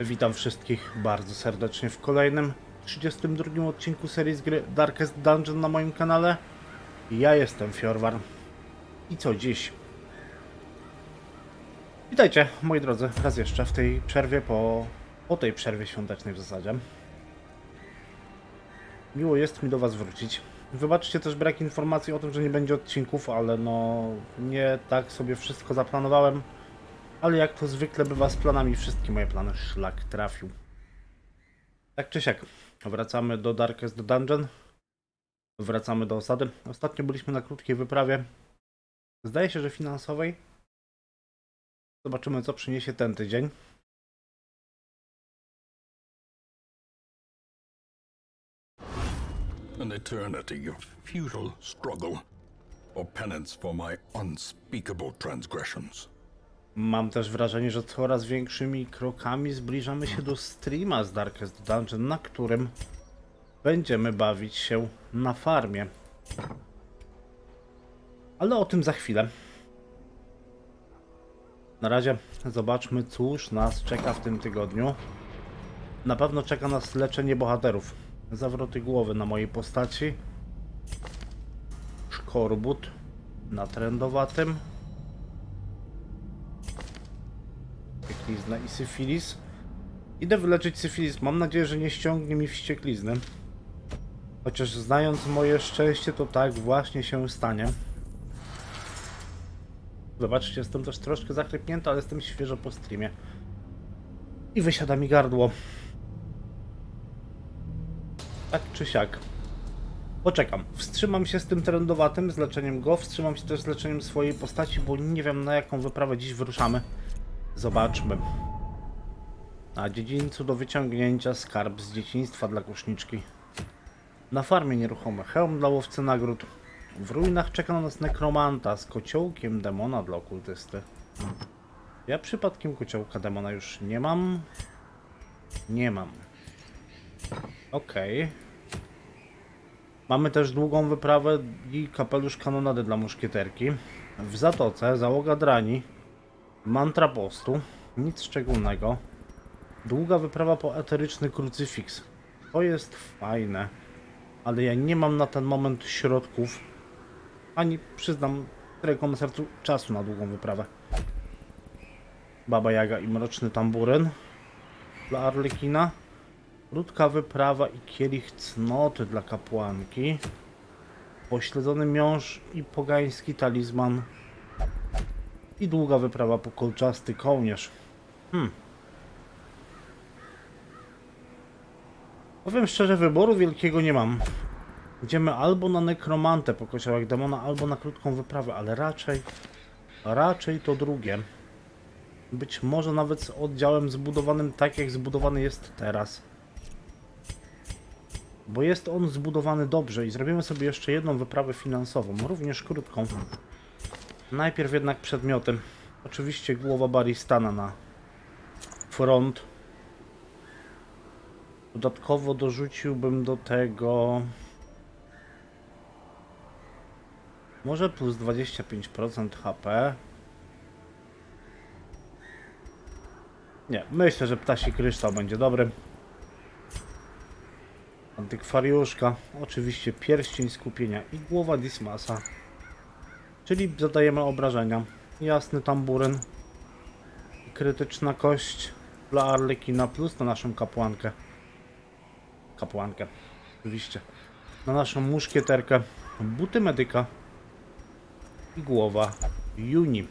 Witam wszystkich bardzo serdecznie w kolejnym 32 odcinku serii z gry Darkest Dungeon na moim kanale. Ja jestem Fjorwar. I co dziś? Witajcie, moi drodzy, raz jeszcze w tej przerwie po, po tej przerwie świątecznej w zasadzie. Miło jest mi do Was wrócić. Wybaczcie też brak informacji o tym, że nie będzie odcinków, ale no nie tak sobie wszystko zaplanowałem. Ale jak to zwykle bywa z planami, wszystkie moje plany szlak trafił. Tak czy siak, wracamy do Darkest Dungeon. Wracamy do osady. Ostatnio byliśmy na krótkiej wyprawie. Zdaje się, że finansowej. Zobaczymy, co przyniesie ten tydzień. An eternity of futile struggle, or penance for my unspeakable transgressions. Mam też wrażenie, że coraz większymi krokami zbliżamy się do streama z Darkest Dungeon, na którym będziemy bawić się na farmie. Ale o tym za chwilę. Na razie zobaczmy, cóż nas czeka w tym tygodniu. Na pewno czeka nas leczenie bohaterów. Zawroty głowy na mojej postaci. Szkorbut na trendowatym. Wścieklizna i syfilis. Idę wyleczyć syfilis. Mam nadzieję, że nie ściągnie mi wścieklizny. Chociaż znając moje szczęście, to tak właśnie się stanie. Zobaczcie, jestem też troszkę zachrypnięty, ale jestem świeżo po streamie. I wysiada mi gardło. Tak czy siak. Poczekam. Wstrzymam się z tym trendowatym, z leczeniem go. Wstrzymam się też z leczeniem swojej postaci, bo nie wiem na jaką wyprawę dziś wyruszamy. Zobaczmy. Na dziedzińcu do wyciągnięcia skarb z dzieciństwa dla kuszniczki. Na farmie nieruchome hełm dla łowcy nagród. W ruinach czeka na nas nekromanta z kociołkiem demona dla okultysty. Ja przypadkiem kociołka demona już nie mam. Nie mam. Okej. Mamy też długą wyprawę i kapelusz kanonady dla muszkieterki. W zatoce załoga drani Mantra postu. Nic szczególnego. Długa wyprawa po eteryczny krucyfiks. To jest fajne. Ale ja nie mam na ten moment środków. Ani przyznam na sercu czasu na długą wyprawę. Baba Jaga i mroczny tamburyn. Dla Arlekina. Krótka wyprawa i kielich cnoty dla kapłanki. Pośledzony miąższ i pogański talizman i długa wyprawa po kolczasty kołnierz. Hmm. Powiem szczerze, wyboru wielkiego nie mam. Idziemy albo na nekromantę po kociołek demona, albo na krótką wyprawę, ale raczej, raczej to drugie. Być może nawet z oddziałem zbudowanym tak, jak zbudowany jest teraz. Bo jest on zbudowany dobrze i zrobimy sobie jeszcze jedną wyprawę finansową, również krótką. Najpierw jednak przedmiotem. Oczywiście głowa Baristana na front. Dodatkowo dorzuciłbym do tego może plus 25% HP. Nie, myślę, że ptasi kryształ będzie dobry. Antykwariuszka, oczywiście pierścień skupienia i głowa Dismasa. Czyli zadajemy obrażenia. Jasny tamburyn. Krytyczna kość dla Arlekina plus na naszą kapłankę. Kapłankę, oczywiście. Na naszą muszkieterkę. Buty medyka. I głowa Juni.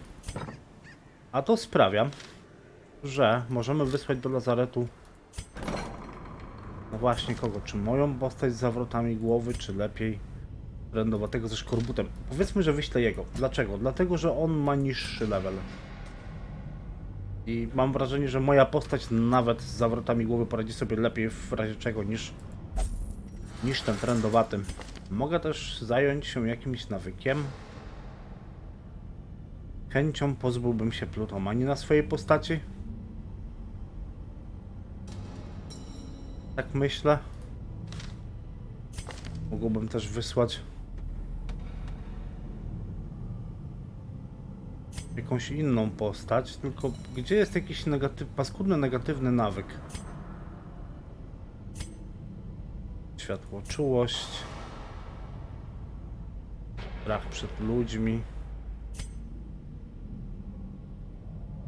A to sprawia, że możemy wysłać do lazaretu no właśnie kogo? Czy moją postać z zawrotami głowy, czy lepiej randowatego ze szkorbutem. Powiedzmy, że wyślę jego. Dlaczego? Dlatego, że on ma niższy level. I mam wrażenie, że moja postać nawet z zawrotami głowy poradzi sobie lepiej w razie czego niż niż ten trendowaty. Mogę też zająć się jakimś nawykiem. Chęcią pozbyłbym się plutomanii na swojej postaci. Tak myślę. Mógłbym też wysłać jakąś inną postać, tylko gdzie jest jakiś negatyw, paskudny negatywny nawyk? Światło, czułość. Strach przed ludźmi.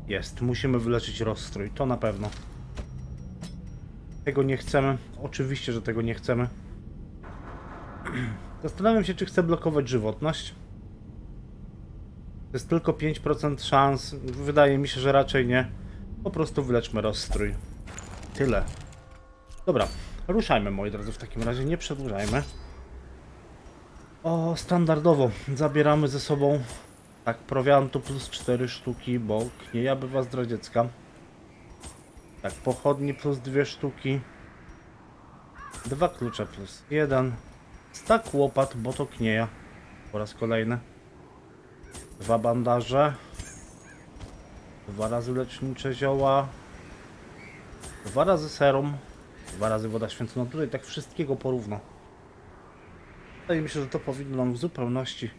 Jest, musimy wyleczyć rozstrój, to na pewno. Tego nie chcemy. Oczywiście, że tego nie chcemy. Zastanawiam się, czy chcę blokować żywotność. To jest tylko 5% szans. Wydaje mi się, że raczej nie. Po prostu wyleczmy rozstrój. Tyle. Dobra, ruszajmy moi drodzy w takim razie, nie przedłużajmy. O, standardowo zabieramy ze sobą tak, prowiantu plus 4 sztuki, bo knieja bywa zdradziecka. Tak, pochodni plus 2 sztuki. Dwa klucze plus jeden. Stak łopat, bo to knieja. Po raz kolejny. Dwa bandaże. Dwa razy lecznicze zioła. Dwa razy serum. Dwa razy woda święcona. Tutaj tak wszystkiego porówno. Wydaje mi się, że to powinno nam w zupełności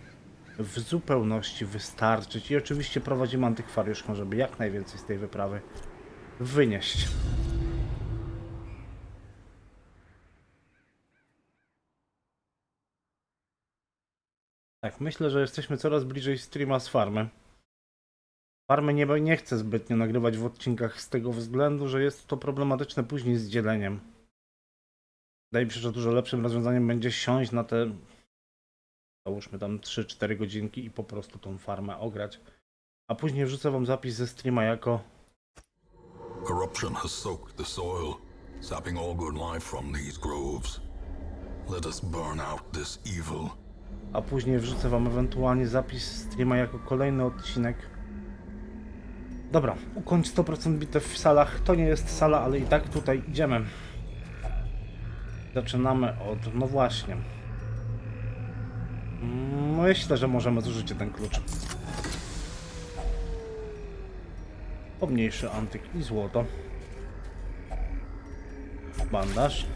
w zupełności wystarczyć. I oczywiście prowadzimy antykwariuszką, żeby jak najwięcej z tej wyprawy wynieść. Tak, myślę, że jesteśmy coraz bliżej streama z farmy. Farmy nie, nie chcę zbytnio nagrywać w odcinkach z tego względu, że jest to problematyczne później z dzieleniem. Wydaje mi się, że dużo lepszym rozwiązaniem będzie siąść na te załóżmy tam 3-4 godzinki i po prostu tą farmę ograć. A później wrzucę wam zapis ze streama jako Corruption has soaked the soil, sapping all good life from these groves. Let us burn out this evil. A później wrzucę wam ewentualnie zapis streama jako kolejny odcinek. Dobra, ukończ 100% bitew w salach. To nie jest sala, ale i tak tutaj idziemy. Zaczynamy od... no właśnie. Mm, Myślę, że możemy zużyć ten klucz. Pomniejszy antyk i złoto. Bandaż.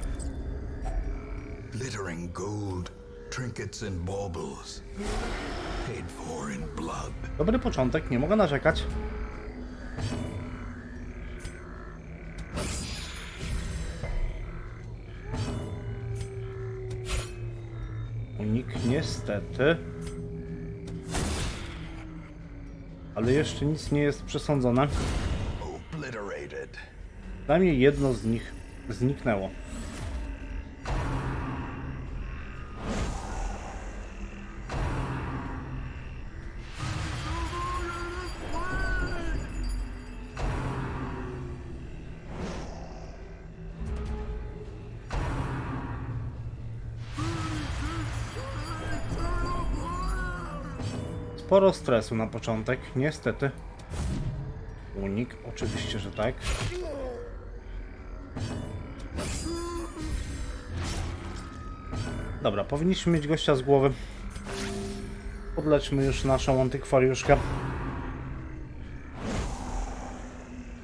Glittering gold, trinkets and baubles, paid for in blood. Dobry początek, nie mogę narzekać. Unik niestety. Ale jeszcze nic nie jest przesądzone. Obliterated. Przynajmniej jedno z nich zniknęło. Sporo stresu na początek, niestety. Unik, oczywiście, że tak. Dobra, powinniśmy mieć gościa z głowy. Podleczmy już naszą antykwariuszkę.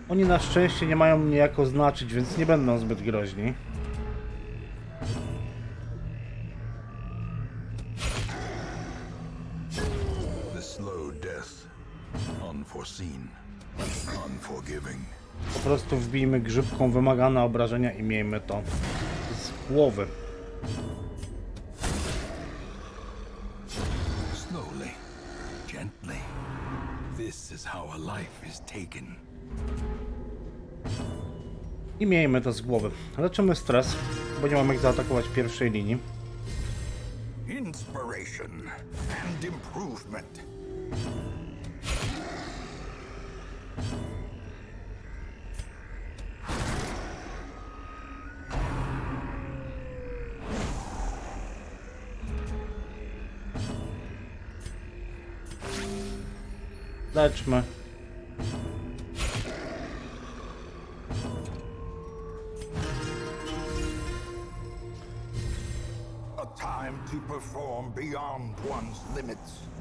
Oni na szczęście nie mają mnie jako znaczyć, więc nie będą zbyt groźni. Slow death. Unforeseen. Unforgiving. Po prostu wbijmy grzybką wymagane obrażenia i miejmy to z głowy. Slowly. Gently. This is how a life is taken. I miejmy to z głowy. Leczymy stres, bo nie mamy jak zaatakować pierwszej linii. Inspiration and improvement. Leczmy. A time to perform beyond one's limits.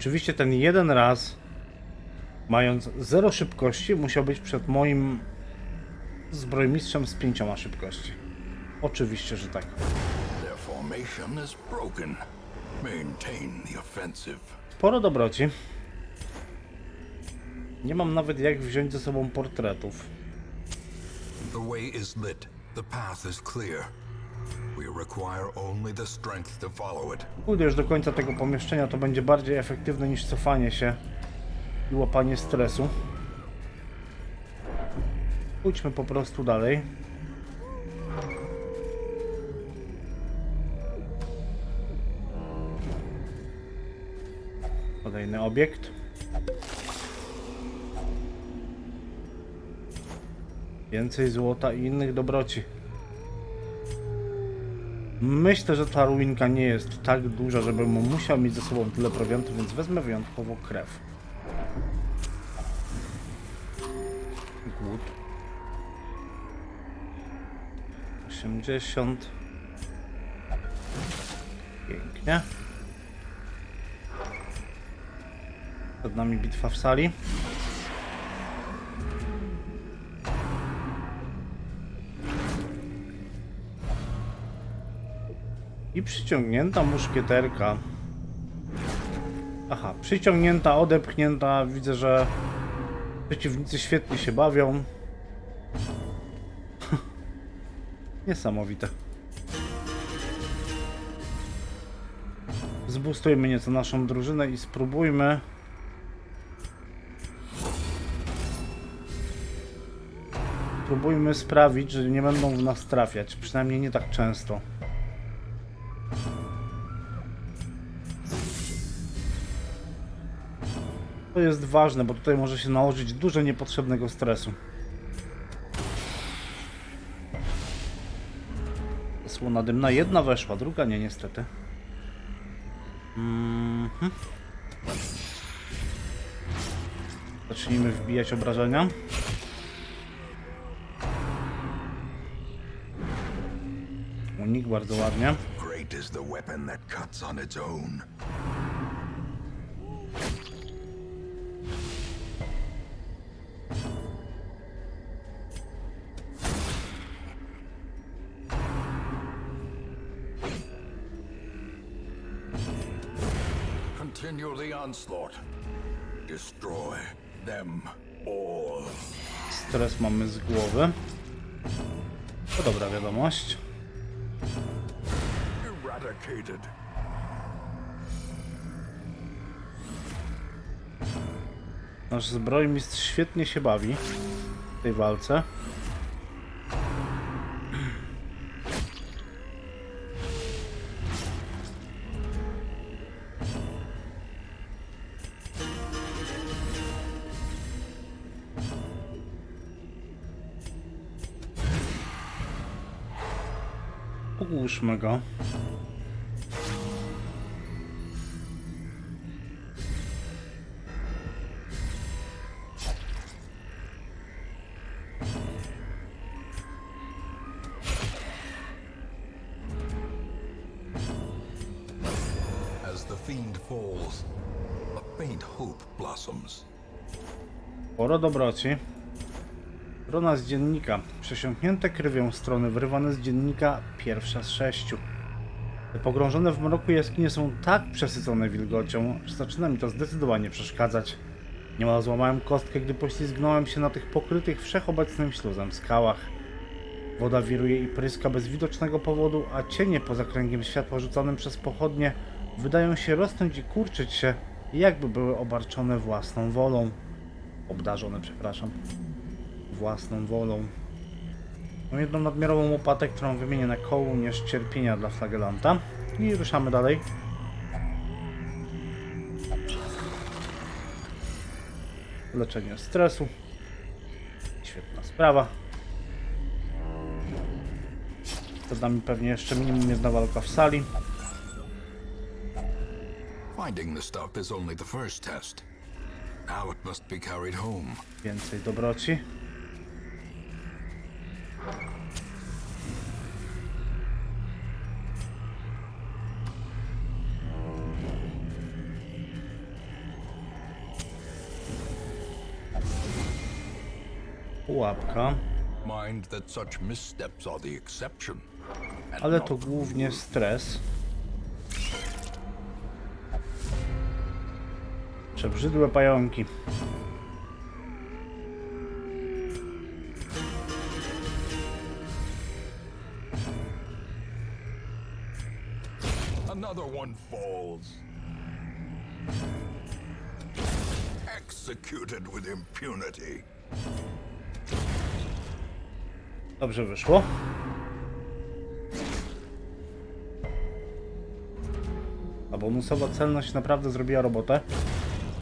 Oczywiście ten jeden raz, mając zero szybkości, musiał być przed moim zbrojmistrzem z pięcioma szybkości. Oczywiście, że tak. Sporo dobroci. Nie mam nawet jak wziąć ze sobą portretów. The way is lit. The path is clear. We require only the strength to follow it. Do końca tego pomieszczenia, to będzie bardziej efektywne niż cofanie się i łapanie stresu. Pójdźmy po prostu dalej. Kolejny obiekt. Więcej złota i innych dobroci. Myślę, że ta ruinka nie jest tak duża, żebym musiał mieć ze sobą tyle prowiantu, więc wezmę wyjątkowo krew. Głód. 80. Pięknie. Przed nami bitwa w sali. I przyciągnięta muszkieterka. Aha, przyciągnięta, odepchnięta. Widzę, że przeciwnicy świetnie się bawią. Niesamowite. Zbustujmy nieco naszą drużynę i spróbujmy. Spróbujmy sprawić, że nie będą w nas trafiać. Przynajmniej nie tak często. To jest ważne, bo tutaj może się nałożyć dużo niepotrzebnego stresu. Słona dymna. Jedna weszła, druga nie niestety. Mhm. Zacznijmy wbijać obrażenia. Unik bardzo ładnie. Great is the weapon that cuts on its own. Onslaught. Destroy them all. Stres mamy z głowy. To dobra wiadomość. Eradicated. Nasz zbrojmistrz świetnie się bawi w tej walce. Hope blossoms. Sporo dobroci. Rona z dziennika. Przesiąknięte krwią strony wyrywane z dziennika pierwsza z sześciu. Te pogrążone w mroku jaskinie są tak przesycone wilgocią, że zaczyna mi to zdecydowanie przeszkadzać. Niemal złamałem kostkę, gdy poślizgnąłem się na tych pokrytych wszechobecnym śluzem skałach. Woda wiruje i pryska bez widocznego powodu, a cienie poza kręgiem światła rzucanym przez pochodnie wydają się rosnąć i kurczyć się, jakby były obarczone własną wolą. Obdarzone, przepraszam. Własną wolą. Mam jedną nadmiarową łopatę, którą wymienię na kołnierz cierpienia dla flagelanta. I ruszamy dalej. Leczenie stresu. Świetna sprawa. Przed nami pewnie jeszcze minimum jedna walka w sali. Finding the stuff is only the first test. Now it must be carried home. Więcej dobroci. And ale to głównie stres. Przebrzydłe pająki. Impunity. Dobrze wyszło. A bonusowa celność naprawdę zrobiła robotę.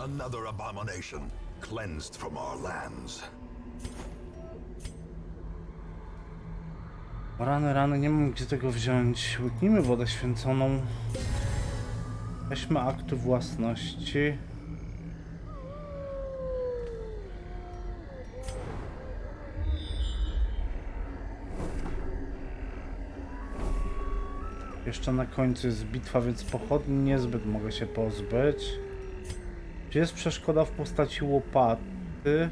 Another abomination cleansed from our lands. Rany, rany, nie mam gdzie tego wziąć. Łyknijmy wodę święconą. Weźmy akty własności. Jeszcze na końcu jest bitwa, więc pochodni niezbyt mogę się pozbyć. Czy jest przeszkoda w postaci łopaty?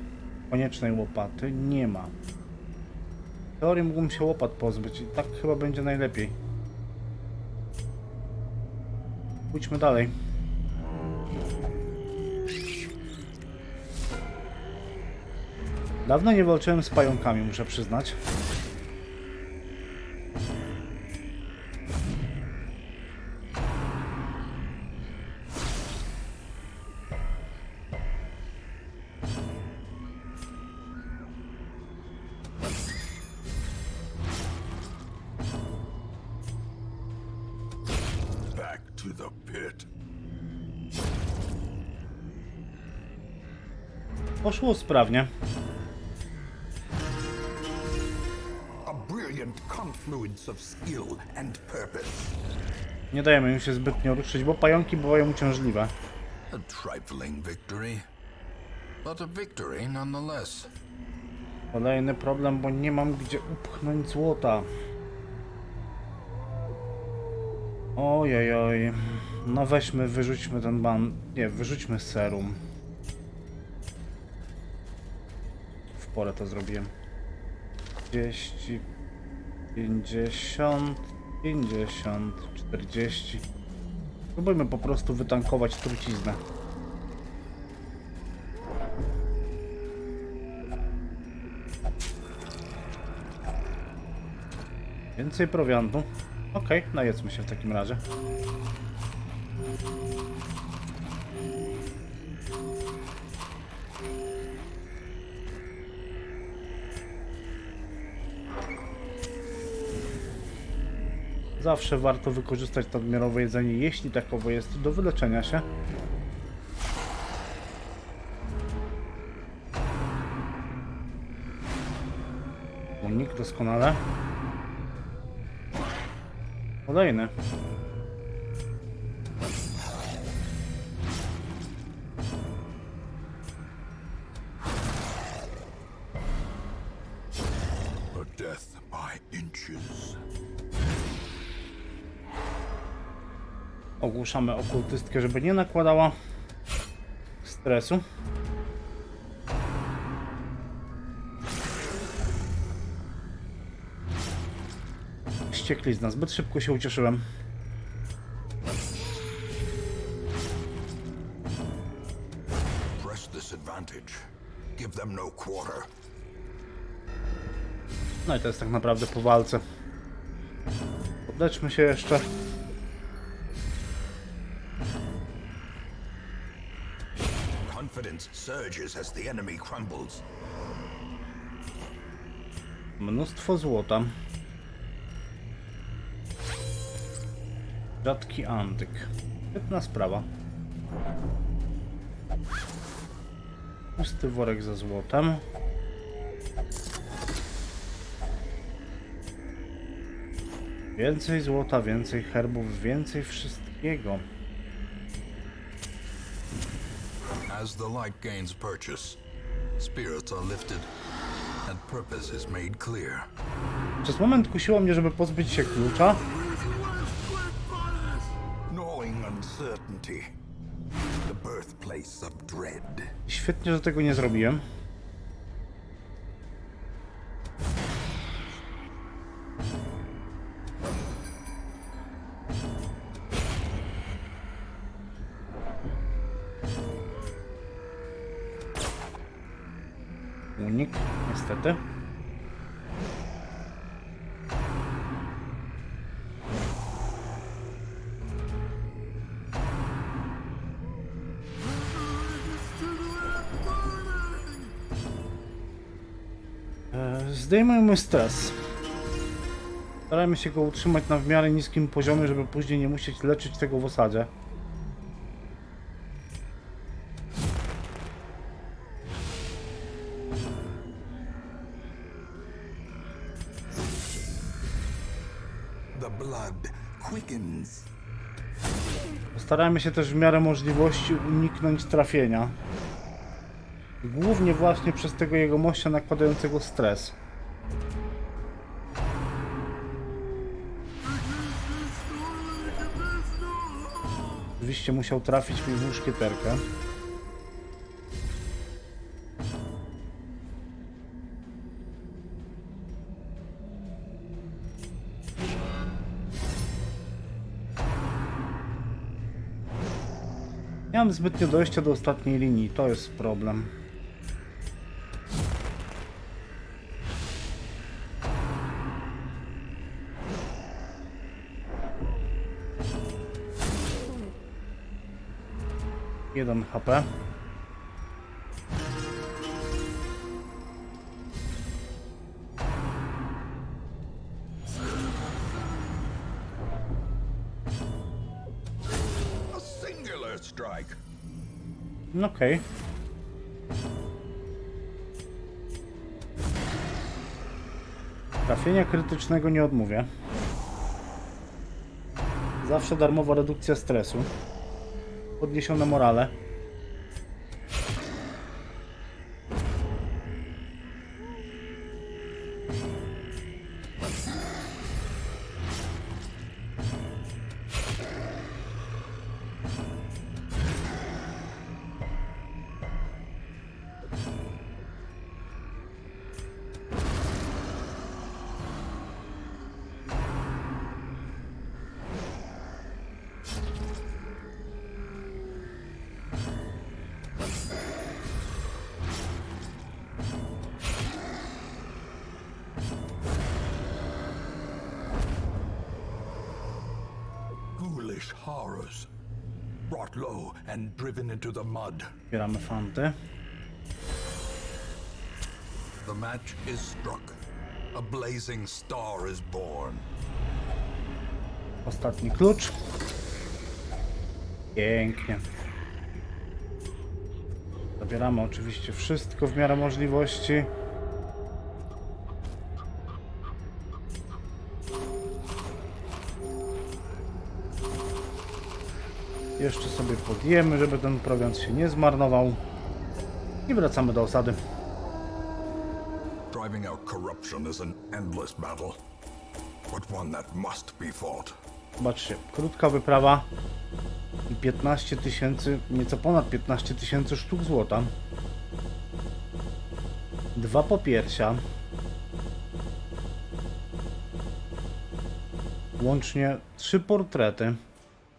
Koniecznej łopaty? Nie ma. W teorii mógłbym się łopat pozbyć i tak chyba będzie najlepiej. Pójdźmy dalej. Dawno nie walczyłem z pająkami, muszę przyznać. To the pit. Poszło sprawnie. A brilliant confluence of skill and purpose. Nie dajemy im się zbytnio ruszyć, bo pająki bywają uciążliwe. A trifling victory, but a victory nonetheless. Kolejny problem, bo nie mam gdzie upchnąć złota. Ojej, oj. No weźmy, wyrzućmy ten ban. Nie, wyrzućmy serum. W porę to zrobiłem. 30, 50, 50, 40. Spróbujmy po prostu wytankować truciznę. Więcej prowiantu. Okej, najedzmy się w takim razie. Zawsze warto wykorzystać nadmiarowe jedzenie, jeśli takowo jest, do wyleczenia się. Unik doskonale. Kolejny. Ogłuszamy okultystkę, żeby nie nakładała stresu. Ścieklizna, zbyt szybko się ucieszyłem. No. No i to jest tak naprawdę po walce. Podleczmy się jeszcze. Mnóstwo złota. Rzadki antyk. Świetna sprawa. Pusty worek ze złotem. Więcej złota, więcej herbów, więcej wszystkiego. As the light gains purchase, spirits are lifted, and purpose is made clear. Przez moment kusiło mnie, żeby pozbyć się klucza. Świetnie, że tego nie zrobiłem. Unik, niestety. Zdejmujmy stres. Starajmy się go utrzymać na w miarę niskim poziomie, żeby później nie musieć leczyć tego w osadzie. Starajmy się też w miarę możliwości uniknąć trafienia. Głównie właśnie przez tego jego mościa nakładającego stres. Oczywiście musiał trafić mi w muszkieterkę. Nie mam zbytnio dojścia do ostatniej linii, to jest problem. Jeden HP. No Okej. Trafienia krytycznego nie odmówię. Zawsze darmowa redukcja stresu. Podniesione morale. Ghoulish horrors. Brought low and driven into the mud. Zbieramy fanty. The match is struck. A blazing star is born. Ostatni klucz. Pięknie. Zabieramy oczywiście wszystko w miarę możliwości. Jeszcze sobie podjemy, żeby ten prowiant się nie zmarnował. I wracamy do osady. Driving out corruption is an endless battle, but one that must be fought. Zobaczcie, krótka wyprawa i 15 tysięcy, nieco ponad 15 tysięcy sztuk złota. Dwa popiersia. Łącznie trzy portrety.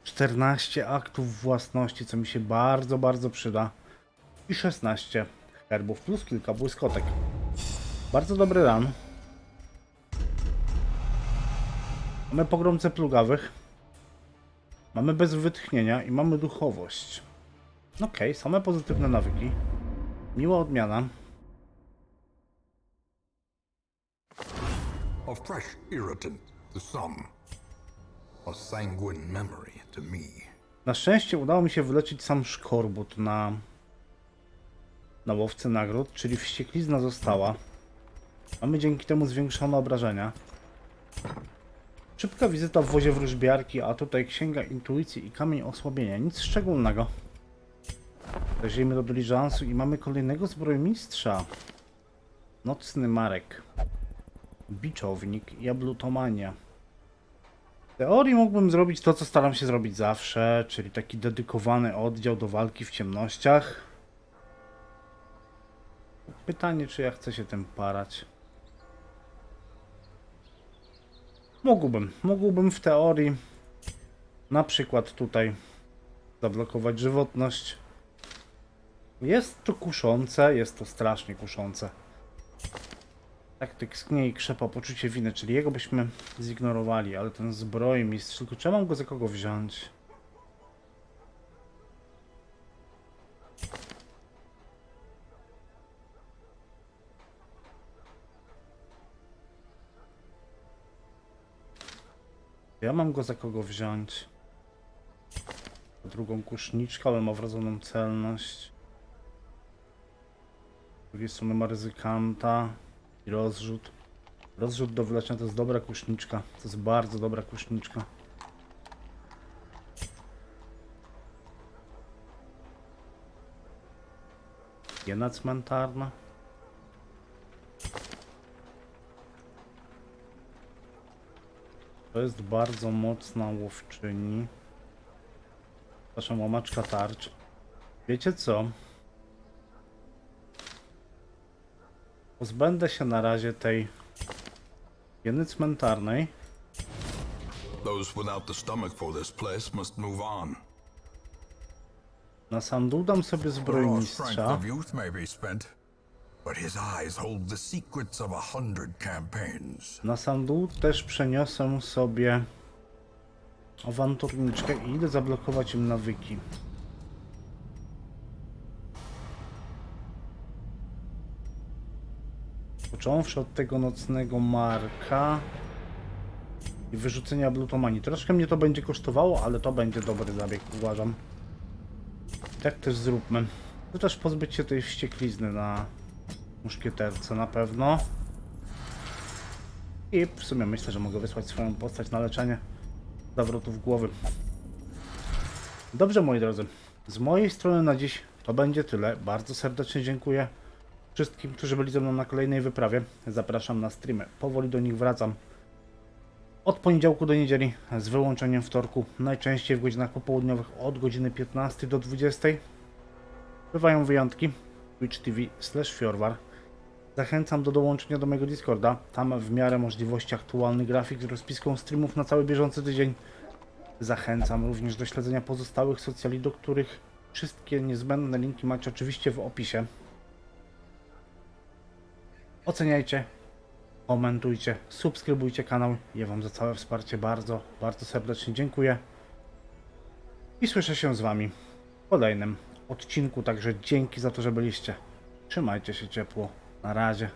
14 aktów własności, co mi się bardzo, bardzo przyda. I 16 herbów plus kilka błyskotek. Bardzo dobry ran. Mamy pogromcę plugawych. Mamy bez wytchnienia i mamy duchowość. Okej, same pozytywne nawyki. Miła odmiana. A fresh irritant some. Na szczęście udało mi się wyleczyć sam szkorbut na na łowcy nagród, czyli wścieklizna została. Mamy dzięki temu zwiększone obrażenia. Szybka wizyta w wozie wróżbiarki, a tutaj księga intuicji i kamień osłabienia. Nic szczególnego. Weźmiemy do dyliżansu i mamy kolejnego zbrojmistrza. Nocny Marek. Biczownik, Jablutomania. Teorii mógłbym zrobić to, co staram się zrobić zawsze, czyli taki dedykowany oddział do walki w ciemnościach. Pytanie, czy ja chcę się tym parać. Mógłbym, mógłbym w teorii na przykład tutaj zablokować żywotność. Jest to kuszące, jest to strasznie kuszące. Tak tyknie i krzepa poczucie winy, czyli jego byśmy zignorowali, ale ten zbrojmistrz, tylko czy mam go za kogo wziąć? Ja mam go za kogo wziąć. Drugą kuszniczkę, ale ma wrodzoną celność. Z drugiej strony ma ryzykanta i rozrzut. Rozrzut do wyleczenia to jest dobra kuszniczka. To jest bardzo dobra kuszniczka. Hiena cmentarna. To jest bardzo mocna łowczyni. Przepraszam, łamaczka tarcz. Wiecie co? Pozbędę się na razie tej hieny cmentarnej. Those without the stomach for this place must move on. Na sandu dam sobie zbrojmistrza. Na sandu też przeniosę sobie awanturniczkę i idę zablokować im nawyki. Począwszy od tego nocnego marka i wyrzucenia blutomanii. Troszkę mnie to będzie kosztowało, ale to będzie dobry zabieg, uważam. Tak też zróbmy. To też pozbyć się tej wścieklizny na muszkieterce na pewno. I w sumie myślę, że mogę wysłać swoją postać na leczenie zawrotów głowy. Dobrze, moi drodzy. Z mojej strony na dziś to będzie tyle. Bardzo serdecznie dziękuję wszystkim, którzy byli ze mną na kolejnej wyprawie. Zapraszam na streamy. Powoli do nich wracam. Od poniedziałku do niedzieli z wyłączeniem wtorku, najczęściej w godzinach popołudniowych od godziny 15 do 20. Bywają wyjątki. Twitch TV slash Fiorwar. Zachęcam do dołączenia do mojego Discorda. Tam w miarę możliwości aktualny grafik z rozpiską streamów na cały bieżący tydzień. Zachęcam również do śledzenia pozostałych socjali, do których wszystkie niezbędne linki macie oczywiście w opisie. Oceniajcie, komentujcie, subskrybujcie kanał. Ja Wam za całe wsparcie bardzo, bardzo serdecznie dziękuję. I słyszę się z Wami w kolejnym odcinku, także dzięki za to, że byliście. Trzymajcie się ciepło. Na razie.